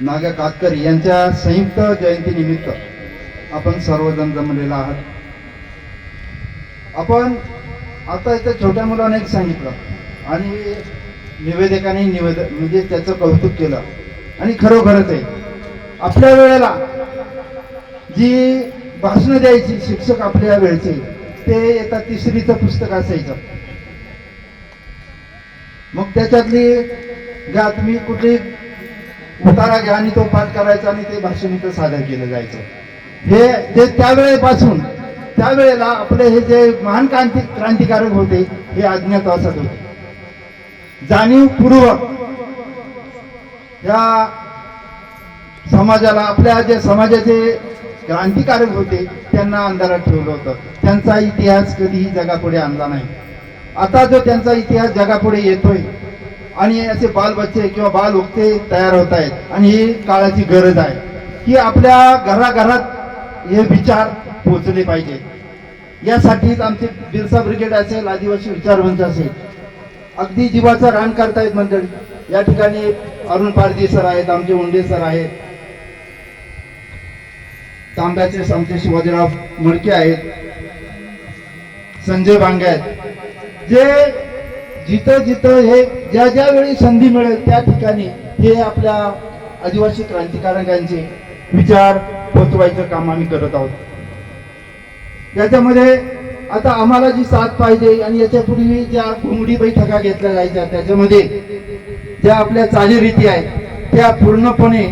नागा कातकरी यांच्या संयुक्त जयंतीनिमित्त आपण सर्वजण जमलेला आहात. आपण आता इथं छोट्या मुलांना एक सांगितलं आणि निवेदकाने निवेद म्हणजे त्याचं कौतुक केलं. आणि खरोखरच आहे आपल्या वेळेला जी भाषणं द्यायची शिक्षक आपल्या वेळचे ते येतात तिसरीचं पुस्तक असायचं. मग त्याच्यातली घ्या तुम्ही कुठली उतारा घ्या आणि तो पाठ करायचा आणि ते भाषण इथं सादर केलं जायचं. हे ते त्यावेळेपासून त्यावेळेला आपले हे जे महान क्रांती क्रांतिकारक होते हे अज्ञातवासात होते. जाणीवपूर्वक या समाजाला आपल्या जे समाजाचे क्रांतिकारक होते त्यांना अंधारात ठेवलं होतं. त्यांचा इतिहास कधीही जगापुढे आणला नाही. आता जो त्यांचा इतिहास जगापुढे येतोय आणि असे बालबच्चे किंवा बाल उगते तयार होत आहेत. आणि ही काळाची गरज आहे. की आपल्या घराघरात हे विचार पोचले पाहिजे. यासाठीच आमचे बिरसा ब्रिगेड असेल आदिवासी विचारवंत असेल अगदी जीवाचं रान करतायत मंडळी. या ठिकाणी अरुण पारदी सर आहेत आमचे उंडे सर आहेत. तांब्याचे आमचे शिवाजीराव मुडके आहेत. संजय बांगे आहेत. जे जिथं जिथं हे ज्या ज्या वेळी संधी मिळेल त्या ठिकाणी हे आपल्या आदिवासी क्रांतिकारकांचे विचार पोचवायचं काम आम्ही करत आहोत याच्यामध्ये आता आम्हाला जी साथ पाहिजे आणि याच्यापूर्वी ज्या घुमडी बैठका घेतल्या जायच्या त्याच्यामध्ये ज्या आपल्या चालीरीती आहेत त्या पूर्णपणे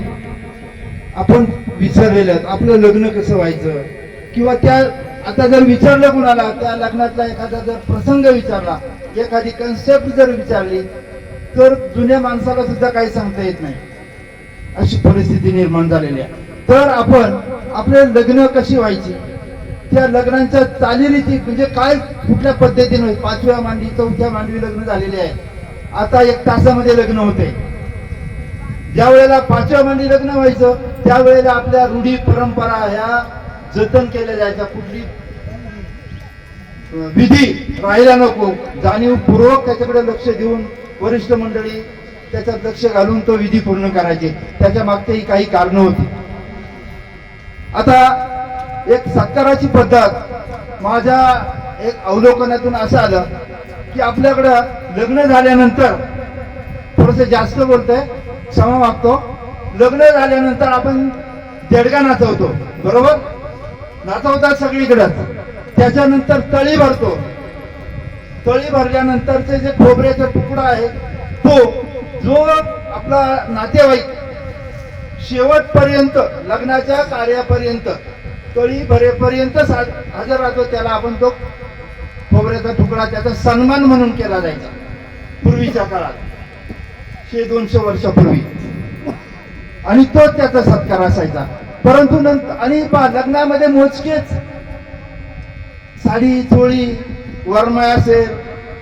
आपण विसरलेल्या आहेत. आपलं लग्न कसं व्हायचं किंवा त्या आता जर विचारलं कुणाला त्या लग्नातला एखादा जर प्रसंग विचारला एखादी कन्सेप्ट जर विचारली तर जुन्या माणसाला सुद्धा काही सांगता येत नाही. अशी परिस्थिती निर्माण झालेली आहे. तर आपण आपले लग्न कशी व्हायची? त्या लग्नांच्या चालीरीती म्हणजे काय कुठल्या पद्धतीने पाचव्या मांडवी चौथ्या मांडवी लग्न झालेले आहे. आता एक तासामध्ये लग्न होते. ज्या वेळेला पाचव्या मांडवी लग्न व्हायचं त्यावेळेला आपल्या रूढी परंपरा ह्या जतन केल्या जायच्या कुठली? विधी राहायला नको. जाणीवपूर्वक त्याच्याकडे लक्ष देऊन वरिष्ठ मंडळी त्याच्यात लक्ष घालून तो विधी पूर्ण करायचे. त्याच्या मागचेही काही कारण होती. आता एक सत्काराची पद्धत माझ्या एक अवलोकनातून असं आलं की आपल्याकडं लग्न झाल्यानंतर थोडस जास्त बोलतंय क्षमा मागतो. लग्न झाल्यानंतर आपण देडगा नाचवतो. बरोबर? नाचवतात सगळीकडं. त्याच्यानंतर तळी भरतो. तळी भरल्यानंतरचे जे खोबऱ्याचा तुकडा आहे तो जो आपला नातेवाईक शेवटपर्यंत लग्नाच्या कार्यापर्यंत तळी भरेपर्यंत हजर राहतो त्याला आपण तो खोबऱ्याचा तुकडा त्याचा सन्मान म्हणून केला जायचा. पूर्वीच्या काळात. शे दोनशे वर्षापूर्वी. आणि तो त्याचा सत्कार असायचा. परंतु नंतर आणि लग्नामध्ये मोजकेच साडी चोळी वरमाय असेल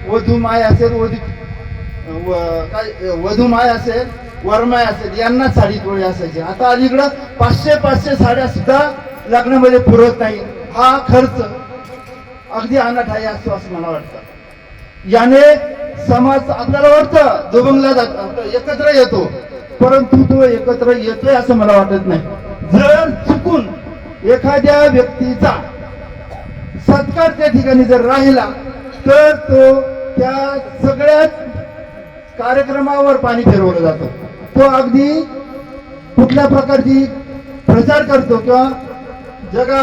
वधूमाय असेल वधू काय वधूमाय असेल वरमाय असेल यांना साडी चोळी असायची. आता अलीकडं पाचशे पाचशे साड्या सुद्धा लग्नामध्ये पुरत नाही. हा खर्च अगदी अनाठ आहे असं असं मला वाटतं. याने समाज आपल्याला वाटतं दुबंगला जात एकत्र येतो. परंतु तो एकत्र येतोय असं मला वाटत नाही. जर चुकून एखाद्या व्यक्तीचा सत्कार त्या ठिकाणी जर राहिला तर तो त्या सगळ्याच कार्यक्रमावर पाणी फिरवलं जातं. तो अगदी कुठल्या प्रकारची प्रचार करतो किंवा जगा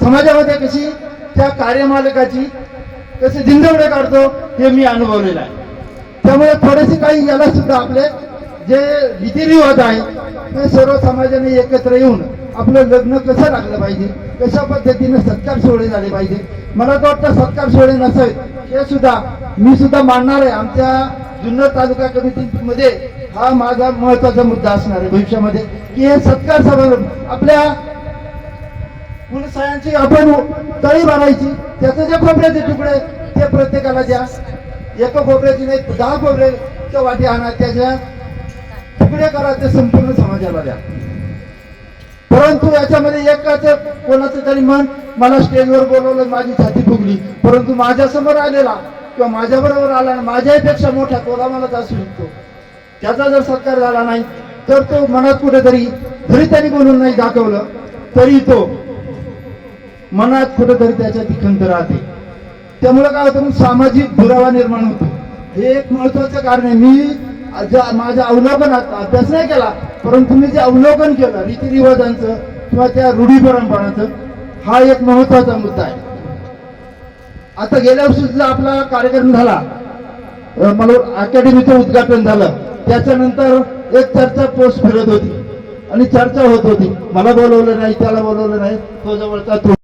समाजामध्ये कशी त्या कार्यमालकाची कसे दिंडवडे काढतो हे मी अनुभवलेलं आहे. त्यामुळे थोडेसे काही याला सुद्धा आपले जे रीतिरिवाज आहे ते सर्व समाजाने एकत्र येऊन आपलं लग्न कसं लागलं पाहिजे कशा पद्धतीने सत्कार सोहळे झाले पाहिजे? मला तर वाटतं सत्कार सोहळे नसेल हे सुद्धा मी सुद्धा मानणार आहे. आमच्या जुन्नर तालुका कमिटीमध्ये हा माझा महत्त्वाचा मुद्दा असणार आहे भविष्यामध्ये की हे सत्कार सभा आपल्या कुलसायांची आपण तळी बांधायची त्याचे जे खोबऱ्याचे तुकडे ते प्रत्येकाला द्या. एका खोबऱ्याची नाही दहा खोबऱ्याच्या वाटी आणा त्याच्या फुगड्या करायचे संपूर्ण समाजाला द्या. परंतु याच्यामध्ये एकाच कोणाचं तरी मन मला स्टेजवर बोलवलं माझी छाती फुगली. परंतु माझ्यासमोर आलेला किंवा माझ्या बरोबर आला माझ्यापेक्षा मोठा तोला असू शकतो त्याचा जर सत्कार झाला नाही तर तो मनात कुठेतरी जरी त्यांनी बोलून नाही दाखवलं तरी तो मनात कुठेतरी त्याच्या ती खंत राहते. त्यामुळे काय होतं? सामाजिक दुरावा निर्माण होतो. हे एक महत्वाचं कारण आहे. मी माझ्या अवलोकनात अभ्यास नाही केला परंतु मी जे अवलोकन केलं रीतिरिवाजांचं किंवा त्या रूढी परंपरांचं हा एक महत्त्वाचा मुद्दा आहे. आता गेल्या वर्षी आपला कार्यक्रम झाला मला अकॅडमीचं उद्घाटन झालं त्याच्यानंतर एक चर्चा पोस्ट फिरत होती आणि चर्चा होत होती. मला बोलवलं नाही त्याला बोलवलं नाही तो जवळचा तो